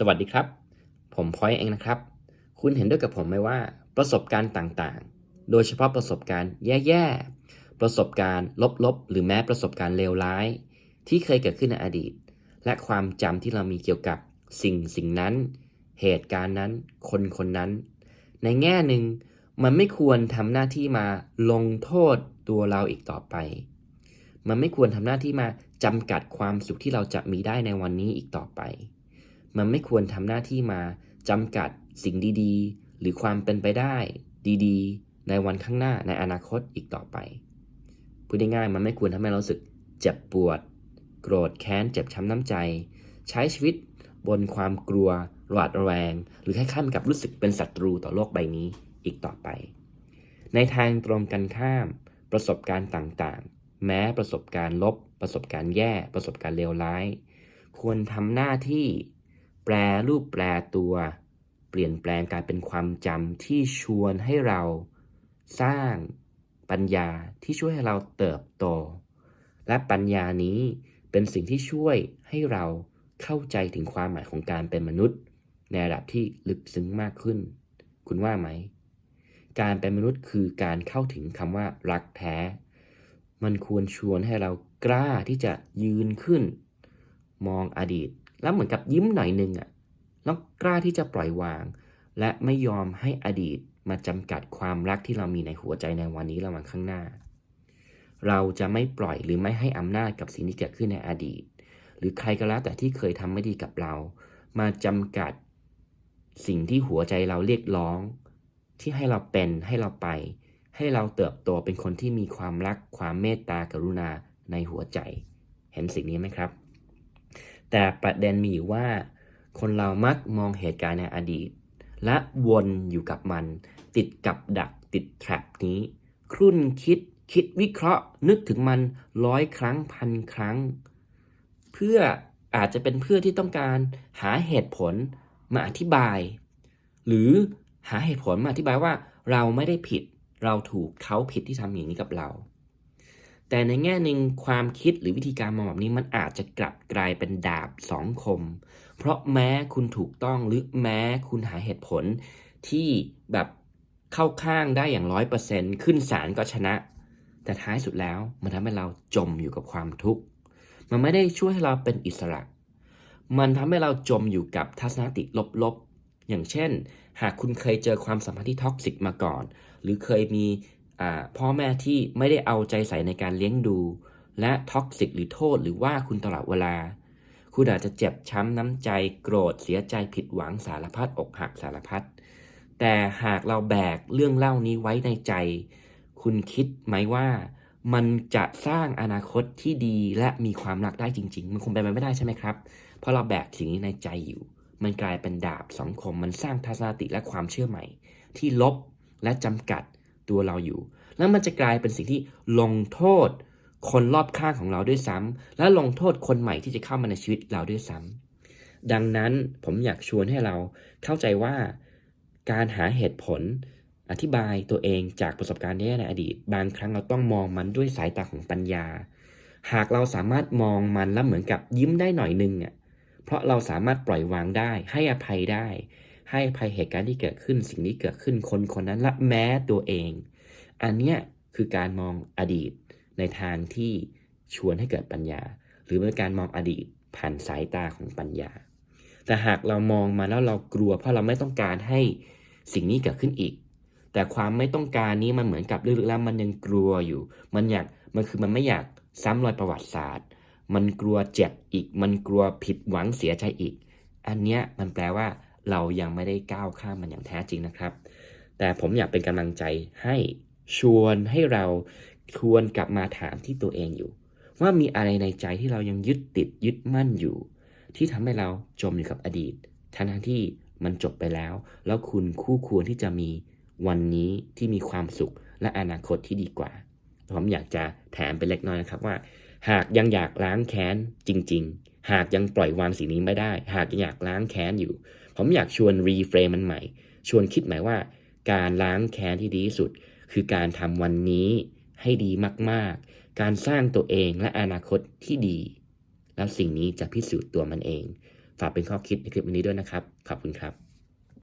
สวัสดีครับ ผมพอยเองนะครับ คุณเห็นด้วยกับผมไหมว่าประสบการณ์ต่างๆ โดยเฉพาะประสบการณ์แย่ๆ ประสบการณ์ลบๆ หรือแม้ประสบการณ์เลวร้าย ที่เคยเกิดขึ้นในอดีต และความจำที่เรามีเกี่ยวกับสิ่งสิ่งนั้น เหตุการณ์นั้น คนคนนั้น ในแง่หนึ่งมันไม่ควรทำหน้าที่มาลงโทษตัวเราอีกต่อไป มันไม่ควรทำหน้าที่มาจำกัดความสุขที่เราจะมีได้ในวันนี้อีกต่อไป มันไม่ควรทำหน้าที่มาจำกัดสิ่งดีๆ หรือความเป็นไปได้ดีๆ ในวันข้างหน้าในอนาคตอีกต่อไป พูดง่ายๆมันไม่ควรทำให้เราสึกเจ็บปวด โกรธแค้นเจ็บช้ำน้ำใจ ใช้ชีวิตบนความกลัวหวาดระแวง หรือคล้ายๆกับรู้สึกเป็นศัตรูต่อโลกใบนี้อีกต่อไป ในทางตรงกันข้าม ประสบการณ์ต่างๆ แม้ประสบการณ์ลบ ประสบการณ์แย่ ประสบการณ์เลวร้าย ควรทำหน้าที่ แปลรูปแปลตัว เปลี่ยนแปลงกลายเป็นความจำที่ชวนให้เราสร้างปัญญาที่ช่วยให้เราเติบโต และปัญญานี้เป็นสิ่งที่ช่วยให้เราเข้าใจถึงความหมายของการเป็นมนุษย์ ในระดับที่ลึกซึ้งมากขึ้น คุณว่าไหม การเป็นมนุษย์คือการเข้าถึงคำว่ารักแท้ มันควรชวนให้เรากล้าที่จะยืนขึ้น มองอดีต แล้วเหมือนกับยิ้มหน่อยนึงอะ่ะแล้วกล้าที่จะปล่อยวาง และไม่ยอมให้อดีตมาจำกัดความรักที่เรามีในหัวใจในวันนี้และวันข้างหน้า เราจะไม่ปล่อยหรือไม่ให้อำนาจกับสิ่งที่เกิดขึ้นในอดีต หรือใครก็แล้วแต่ที่เคยทำไม่ดีกับเรา มาจำกัดสิ่งที่หัวใจเราเรียกร้อง ที่ให้เราเป็นให้เราไป ให้เราเติบโตเป็นคนที่มีความรักความเมตตากรุณาในหัวใจ เห็นสิ่งนี้ไหมครับ แต่ประเด็นมีอยู่ว่า คนเรามักมองเหตุการณ์ในอดีต และวนอยู่กับมัน ติดกับดักติดแทรปนี้ ครุ่นคิดคิดวิเคราะห์ นึกถึงมันร้อยครั้งพันครั้ง เพื่ออาจจะเป็นเพื่อที่ต้องการหาเหตุผลมาอธิบาย หรือหาเหตุผลมาอธิบายว่าเราไม่ได้ผิด เราถูกเขาผิดที่ทำอย่างนี้กับเรา แต่ในแง่หนึ่งความคิดหรือวิธีการมองแบบนี้มันอาจจะกลับกลายเป็นดาบสองคม เพราะแม้คุณถูกต้องหรือแม้คุณหาเหตุผลที่แบบเข้าข้างได้อย่างร้อยเปอร์เซ็นต์ขึ้นศาลก็ชนะ แต่ท้ายสุดแล้วมันทำให้เราจมอยู่กับความทุกข์ มันไม่ได้ช่วยให้เราเป็นอิสระ มันทำให้เราจมอยู่กับทัศนคติลบๆ อย่างเช่น หากคุณเคยเจอความสัมพันธ์ที่ท็อกซิกมาก่อน หรือเคยมี พ่อแม่ที่ไม่ได้เอาใจใส่ในการเลี้ยงดู และท็อกซิกหรือโทษหรือว่าคุณตลอดเวลา คุณอาจจะเจ็บช้ำน้ำใจโกรธเสียใจผิดหวังสารพัดอกหักสารพัดแต่หากเราแบกเรื่องเล่านี้ไว้ในใจ คุณคิดไหมว่ามันจะสร้างอนาคตที่ดีและมีความรักได้จริง ๆ มันคงเป็นไปไม่ได้ใช่ไหมครับ เพราะเราแบกสิ่งนี้ในใจอยู่ มันกลายเป็นดาบสองคม มันสร้างทัศนคติและความเชื่อใหม่ ที่ลบและจำกัด ตัวเราอยู่ แล้วมันจะกลายเป็นสิ่งที่ลงโทษคนรอบข้างของเราด้วยซ้ำและลงโทษคนใหม่ที่จะเข้ามาในชีวิตเราด้วยซ้ำดังนั้นผมอยากชวนให้เราเข้าใจว่าการหาเหตุผลอธิบายตัวเองจากประสบการณ์แย่ในอดีต บางครั้งเราต้องมองมันด้วยสายตาของปัญญา หากเราสามารถมองมันแล้วเหมือนกับยิ้มได้หน่อยนึงอะเพราะเราสามารถปล่อยวางได้ให้อภัยได้ ให้ภัยเหตุการณ์ที่เกิดขึ้นสิ่งที่เกิดขึ้นคนคนนั้นและแม้ตัวเอง อันเนี้ยคือการมองอดีตในทางที่ชวนให้เกิดปัญญา หรือเป็นการมองอดีตผ่านสายตาของปัญญา แต่หากเรามองมาแล้วเรากลัว เพราะเราไม่ต้องการให้สิ่งนี้เกิดขึ้นอีก แต่ความไม่ต้องการนี้มันเหมือนกับลึกๆแล้วมันยังกลัวอยู่ มันอยากมันคือมันไม่อยากซ้ำรอยประวัติศาสตร์ มันกลัวเจ็บอีก มันกลัวผิดหวังเสียใจอีก อันเนี้ยมันแปลว่า เรายังไม่ได้ก้าวข้ามมันอย่างแท้จริงนะครับ แต่ผมอยากเป็นกำลังใจให้ชวนให้เราทวนกลับมาถามที่ตัวเองอยู่ ว่ามีอะไรในใจที่เรายังยึดติดยึดมั่นอยู่ ที่ทำให้เราจมอยู่กับอดีตทั้งที่มันจบไปแล้ว แล้วคุณคู่ควรที่จะมีวันนี้ที่มีความสุขและอนาคตที่ดีกว่า ผมอยากจะแถมไปเล็กน้อยนะครับว่า หากยังอยากล้างแค้นจริง ๆ หากยังปล่อยวางสิ่งนี้ไม่ได้ หากยังอยากล้างแค้นอยู่ ผมอยากชวนรีเฟรมมันใหม่ ชวนคิดใหม่ว่า การล้างแค้นที่ดีที่สุด คือการทำวันนี้ให้ดีมากๆ การสร้างตัวเองและอนาคตที่ดี แล้วสิ่งนี้จะพิสูจน์ตัวมันเอง ฝากเป็นข้อคิดในคลิปวันนี้ด้วยนะครับ ขอบคุณครับ